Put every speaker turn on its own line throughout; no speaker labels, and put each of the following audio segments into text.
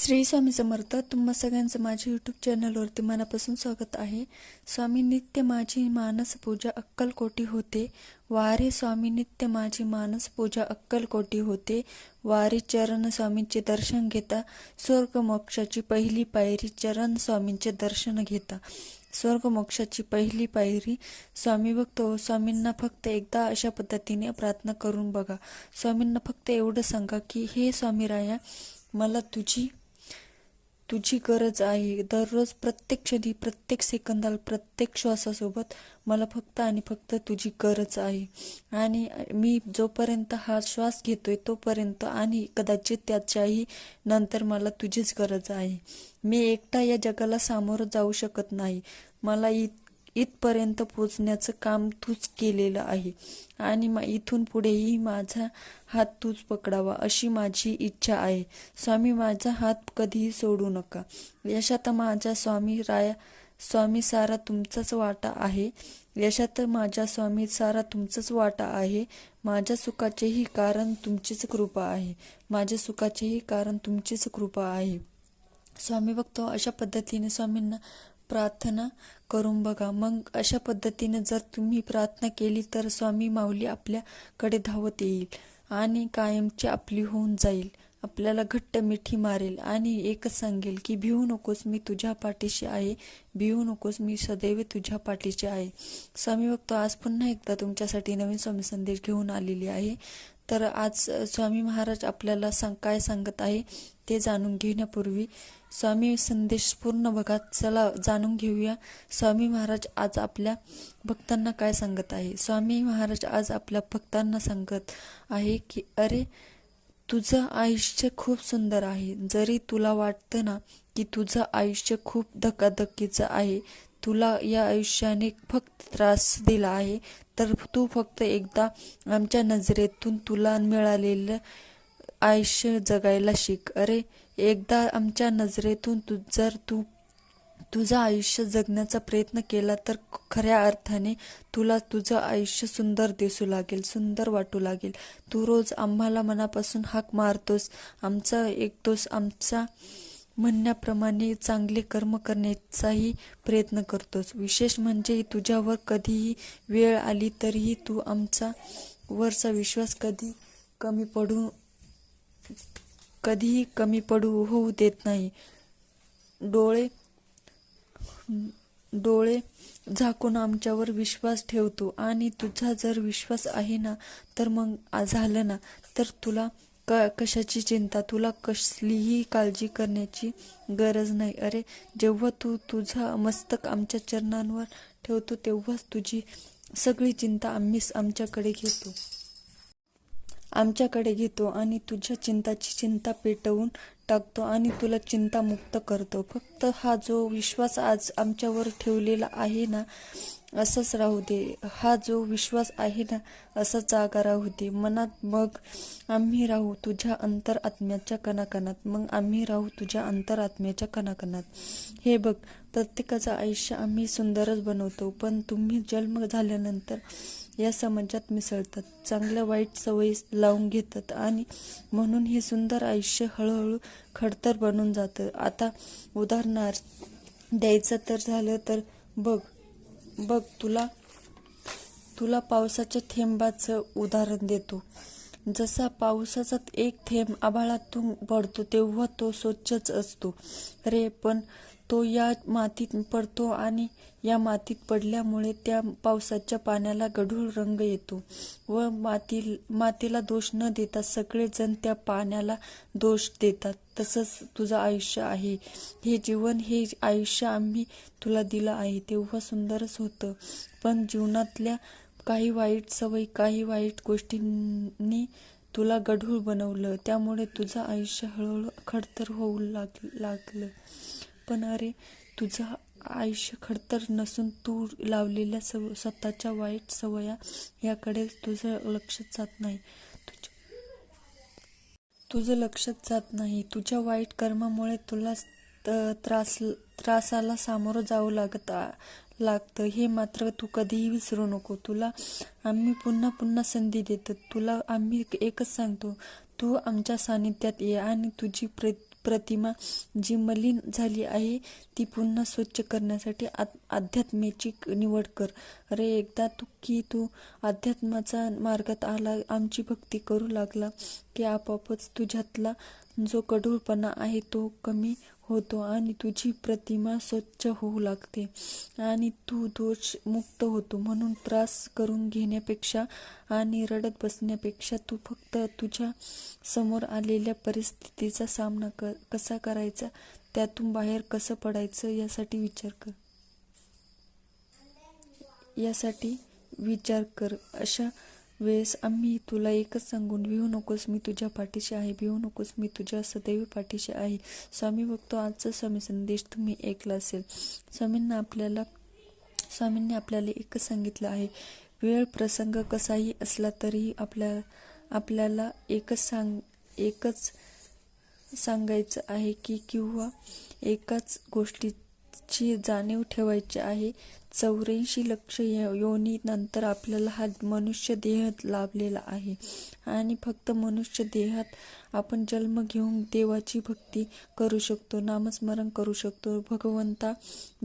श्री स्वामी समर्थ तुम्हा सगळ्यांचं माझ्या यूट्यूब चॅनलवरती मनापासून स्वागत आहे. स्वामी नित्य माझी मानस पूजा अक्कलकोटी होते. वारे स्वामी नित्य माझी मानस पूजा अक्कलकोटी होते. वारी चरण स्वामींचे दर्शन घेता. स्वर्ग मोक्षाची पहिली पायरी चरण स्वामींचे दर्शन घेता. स्वर्ग मोक्षाची पहिली पायरी स्वामी भक्त हो, स्वामींना फक्त एकदा अशा पद्धतीने प्रार्थना करून बघा. स्वामींना फक्त एवढं सांगा की हे स्वामी राया मला तुझी तुझी गरज आहे. दररोज प्रत्येक क्षणी प्रत्येक सेकंदाला प्रत्येक श्वासासोबत मला फक्त आणि फक्त तुझी गरज आहे. आणि मी जोपर्यंत हा श्वास घेतोय तोपर्यंत आणि कदाचित त्याच्याही नंतर मला तुझीच गरज आहे. मी एकटा या जगाला सामोरं जाऊ शकत नाही. मला इत इथपर्यंत पोचण्याचं काम तूच केलेलं आहे. आणि मा इथून पुढेही माझा हात तूच पकडावा अशी माझी इच्छा आहे. स्वामी माझा हात कधीही सोडू नका. यशात माझ्या स्वामी राया स्वामी सारा तुमचाच वाटा आहे. यशात माझ्या स्वामी सारा तुमचाच वाटा आहे. माझ्या सुखाचेही कारण तुमचीच कृपा आहे. माझ्या सुखाचेही कारण तुमचीच कृपा आहे. स्वामी बघतो अशा पद्धतीने स्वामींना प्रार्थना करून बघा. मग अशा पद्धतीने जर तुम्ही प्रार्थना केली तर स्वामी माऊली आपल्याकडे धावत येईल आणि कायमची आपली होऊन जाईल. आपल्याला घट्ट मिठी मारेल आणि एकच सांगेल की भिवू नकोस मी तुझ्या पाठीशी आहे. भिवू नकोस मी सदैव तुझ्या पाठीशी आहे. स्वामी भक्त आज पुन्हा एकदा तुमच्यासाठी नवीन स्वामी संदेश घेऊन आलेली आहे. तर आज स्वामी महाराज आपल्याला सांग काय सांगत आहे ते जाणून घेण्यापूर्वी स्वामी संदेश पूर्ण बघा. चला जाणून घेऊया. स्वामी महाराज आज आपल्या भक्तांना काय सांगत आहे? स्वामी महाराज आज आपल्या भक्तांना सांगत आहे की अरे तुझं आयुष्य खूप सुंदर आहे. जरी तुला वाटतं ना की तुझं आयुष्य खूप धकाधकीचं आहे तुला या आयुष्याने फक्त त्रास दिला आहे तर तू फक्त एकदा आमच्या नजरेतून तुला मिळालेलं आयुष्य जगायला शिक. अरे एकदा आमच्या नजरेतून तू जर तू तुझं आयुष्य जगण्याचा प्रयत्न केला तर खऱ्या अर्थाने तुला तुझं आयुष्य सुंदर दिसू लागेल सुंदर वाटू लागेल. तू रोज आम्हाला मनापासून हाक मारतोस. आमचा एक दोस आमचा म्हणण्याप्रमाणे चांगले कर्म करण्याचाही प्रयत्न करतोस. विशेष म्हणजे तुझ्यावर कधीही वेळ आली तरीही तू आमचा वरचा विश्वास कधी कमी पडू कधीही कमी पडू होऊ देत नाही. डोळे डोळे झाकून आमच्यावर विश्वास ठेवतो. आणि तुझा जर विश्वास आहे ना तर मग झालं ना तर तुला क कशाची चिंता? तुला कसलीही काळजी करण्याची गरज नाही. अरे जेव्हा तू तुझा मस्तक आमच्या चरणांवर ठेवतो तेव्हाच तुझी सगळी चिंता आम्हीच आमच्याकडे घेतो. आमच्याकडे घेतो आणि तुझ्या चिंताची चिंता पेटवून टाकतो आणि तुला चिंतामुक्त करतो. फक्त हा जो विश्वास आज आमच्यावर ठेवलेला आहे ना असंच राहू दे. हा जो विश्वास आहे ना असा जागा राहू दे. मनात मग आम्ही राहू तुझ्या अंतर आत्म्याच्या कणाकणात. मग आम्ही राहू तुझ्या अंतर आत्म्याच्या कणाकणात. हे बघ प्रत्येकाचं आयुष्य आम्ही सुंदरच बनवतो. पण तुम्ही जन्म झाल्यानंतर या समाजात मिसळतात. चांगल्या वाईट सवयी लावून घेतात आणि म्हणून हे सुंदर आयुष्य हळूहळू खडतर बनून जातं. आता उदाहरणार्थ द्यायचं तर झालं तर बघ बघ तुला तुला पावसाच्या थेंबाचं उदाहरण देतो. जसा पावसाचा एक थेंब आभाळातून पडतो तेव्हा तो स्वच्छच असतो. रे पण तो या मातीत पडतो आणि या मातीत पडल्यामुळे त्या पावसाच्या पाण्याला गढूळ रंग येतो व माती मातीला दोष न देता सगळेजण त्या पाण्याला दोष देतात. तसंच तुझं आयुष्य आहे. हे जीवन हे आयुष्य आम्ही तुला दिलं आहे. तेव्हा सुंदरच होतं. पण जीवनातल्या काही वाईट सवयी काही वाईट गोष्टींनी तुला गढूळ बनवलं. त्यामुळे तुझं आयुष्य हळूहळू खडतर होऊ लाग लागलं. पण अरे तुझं आयुष्य खडतर नसून तू लावलेल्या सव स्वतःच्या वाईट सवया याकडे तुझं लक्षच जात नाही. तुझ तुझं लक्षच जात नाही. तुझ्या वाईट कर्मामुळे तुला त- त्रास त्रासाला सामोरं जावं लागत आ- लागतं. हे मात्र तू कधीही विसरू नको. तुला आम्ही पुन्हा पुन्हा संधी देतो. तुला आम्ही एकच सांगतो. तू आमच्या सानिध्यात ये आणि तुझी प्रे प्रतिमा जी मलिन झाली आहे ती पुन्हा स्वच्छ करण्यासाठी आ अध्यात्मेची निवड कर. अरे एकदा तू की तू अध्यात्माचा मार्गात आला आमची भक्ती करू लागला की आपोआपच तुझ्यातला जो कडूळपणा आहे तो कमी होतो आणि तुझी प्रतिमा स्वच्छ होऊ लागते. आणि तू दोष मुक्त होतो म्हणून त्रास करून घेण्यापेक्षा आणि रडत बसण्यापेक्षा तू फक्त तुझ्या समोर आलेल्या परिस्थितीचा सामना कर कसा करायचा त्यातून बाहेर कसं पडायचं यासाठी विचार कर. यासाठी विचार कर. अशा वेळेस आम्ही तुला एकच सांगून भिवू नकोस मी तुझ्या पाठीशी आहे भिवू नकोस मी तुझ्या सदैव पाठीशी आहे. स्वामी बघतो आजचा स्वामी संदेश तुम्ही ऐकला असेल. स्वामींना आपल्याला स्वामींनी आपल्याला एकच सांगितलं आहे वेळ प्रसंग कसाही असला तरीही आपल्या आपल्याला एकच सांग एकच सांगायचं आहे की किंवा एकाच ची जाणीव ठेवायची आहे. चौऱ्याऐंशी लक्ष योनी नंतर आपल्याला हा मनुष्य देह लाभलेला आहे. आणि फक्त मनुष्य देहात आपण जन्म घेऊन देवाची भक्ती करू शकतो नामस्मरण करू शकतो भगवंता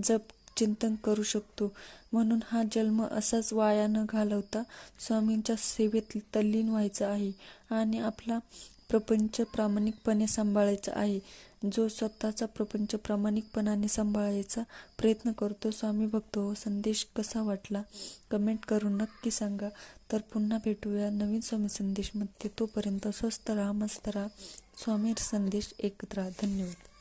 जप चिंतन करू शकतो. म्हणून हा जन्म असाच वाया न घालवता स्वामींच्या सेवेत तल्लीन व्हायचा आहे आणि आपला प्रपंच प्रामाणिकपणे सांभाळायचा आहे. जो स्वतःचा प्रपंच प्रामाणिकपणाने सांभाळायचा प्रयत्न करतो स्वामी भक्त हो संदेश कसा वाटला कमेंट करून नक्की सांगा. तर पुन्हा भेटूया नवीन स्वामी संदेशमध्ये. तोपर्यंत स्वस्त राहा मस्त राहा. स्वामी संदेश एकत्र. धन्यवाद.